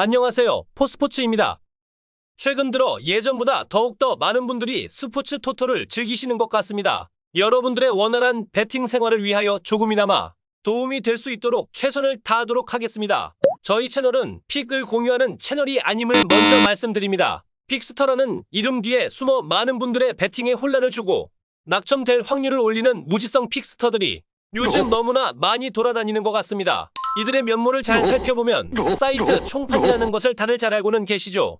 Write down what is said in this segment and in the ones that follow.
안녕하세요. 포스포츠입니다. 최근 들어 예전보다 더욱더 많은 분들이 스포츠 토토를 즐기시는 것 같습니다. 여러분들의 원활한 배팅 생활을 위하여 조금이나마 도움이 될 수 있도록 최선을 다하도록 하겠습니다. 저희 채널은 픽을 공유하는 채널이 아님을 먼저 말씀드립니다. 픽스터라는 이름 뒤에 숨어 많은 분들의 배팅에 혼란을 주고 낙첨될 확률을 올리는 무지성 픽스터들이 요즘 너무나 많이 돌아다니는 것 같습니다. 이들의 면모를 잘 살펴보면 사이트 총판이라는 것을 다들 잘 알고는 계시죠.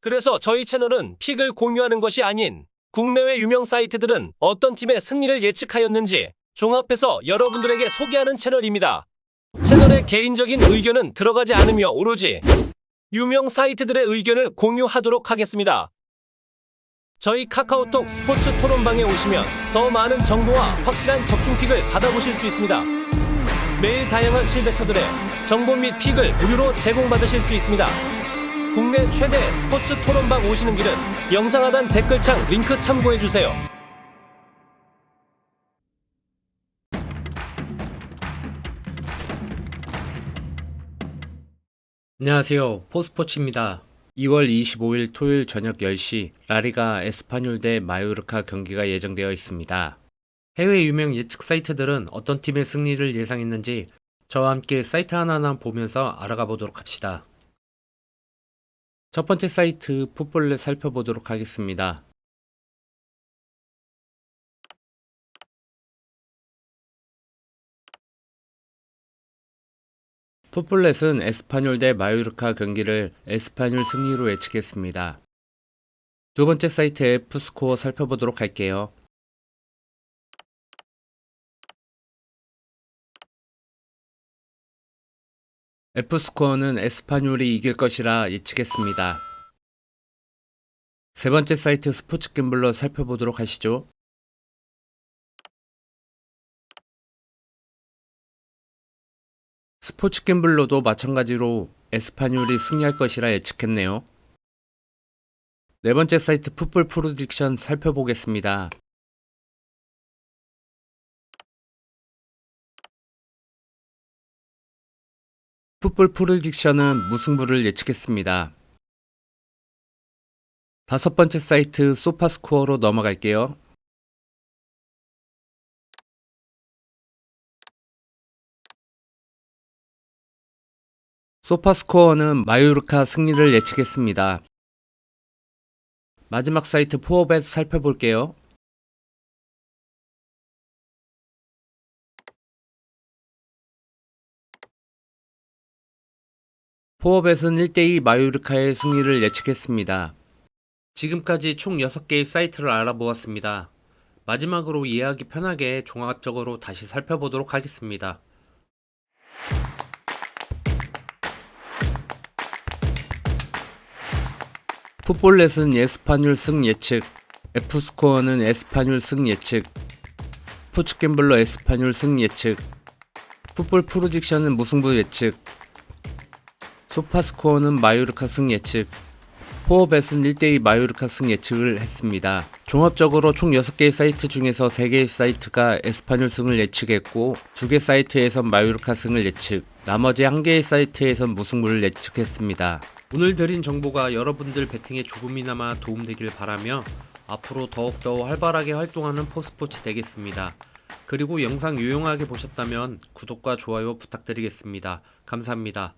그래서 저희 채널은 픽을 공유하는 것이 아닌 국내외 유명 사이트들은 어떤 팀의 승리를 예측하였는지 종합해서 여러분들에게 소개하는 채널입니다. 채널의 개인적인 의견은 들어가지 않으며 오로지 유명 사이트들의 의견을 공유하도록 하겠습니다. 저희 카카오톡 스포츠 토론방에 오시면 더 많은 정보와 확실한 적중픽을 받아보실 수 있습니다. 매일 다양한 실베터들의 정보 및 픽을 무료로 제공받으실 수 있습니다. 국내 최대 스포츠 토론방 오시는 길은 영상 하단 댓글창 링크 참고해주세요. 안녕하세요. 포스포츠입니다. 2월 25일 토요일 저녁 10시 라리가 에스파뇰 대 마요르카 경기가 예정되어 있습니다. 해외 유명 예측 사이트들은 어떤 팀의 승리를 예상했는지 저와 함께 사이트 하나하나 보면서 알아가 보도록 합시다. 첫 번째 사이트 풋볼렛 살펴보도록 하겠습니다. 풋볼렛은 에스파뇰 대 마요르카 경기를 에스파뇰 승리로 예측했습니다. 두 번째 사이트 F스코어 살펴보도록 할게요. F스코어는 에스파뇰이 이길 것이라 예측했습니다. 세 번째 사이트 스포츠 갬블러 살펴보도록 하시죠. 스포츠 갬블러도 마찬가지로 에스파뇰이 승리할 것이라 예측했네요. 네 번째 사이트 풋볼 프로딕션 살펴보겠습니다. 풋볼 프로딕션은 무승부를 예측했습니다. 다섯 번째 사이트 소파스코어로 넘어갈게요. 소파스코어는 마요르카 승리를 예측했습니다. 마지막 사이트 포어벳 살펴볼게요. 포어벳은 1대2 마요르카의 승리를 예측했습니다. 지금까지 총 6개의 사이트를 알아보았습니다. 마지막으로 이해하기 편하게 종합적으로 다시 살펴보도록 하겠습니다. 풋볼렛은 에스파뇰 승 예측, F스코어는 에스파뇰 승 예측, 포츠갬블러 에스파뇰 승 예측, 풋볼 프로딕션은 무승부 예측, 소파스코어는 마요르카 승 예측, 포어벳은 1대2 마요르카 승 예측을 했습니다. 종합적으로 총 6개의 사이트 중에서 3개의 사이트가 에스파뇰 승을 예측했고 2개 사이트에선 마요르카 승을 예측, 나머지 1개의 사이트에선 무승부를 예측했습니다. 오늘 드린 정보가 여러분들 배팅에 조금이나마 도움되길 바라며 앞으로 더욱더 활발하게 활동하는 포스포츠 되겠습니다. 그리고 영상 유용하게 보셨다면 구독과 좋아요 부탁드리겠습니다. 감사합니다.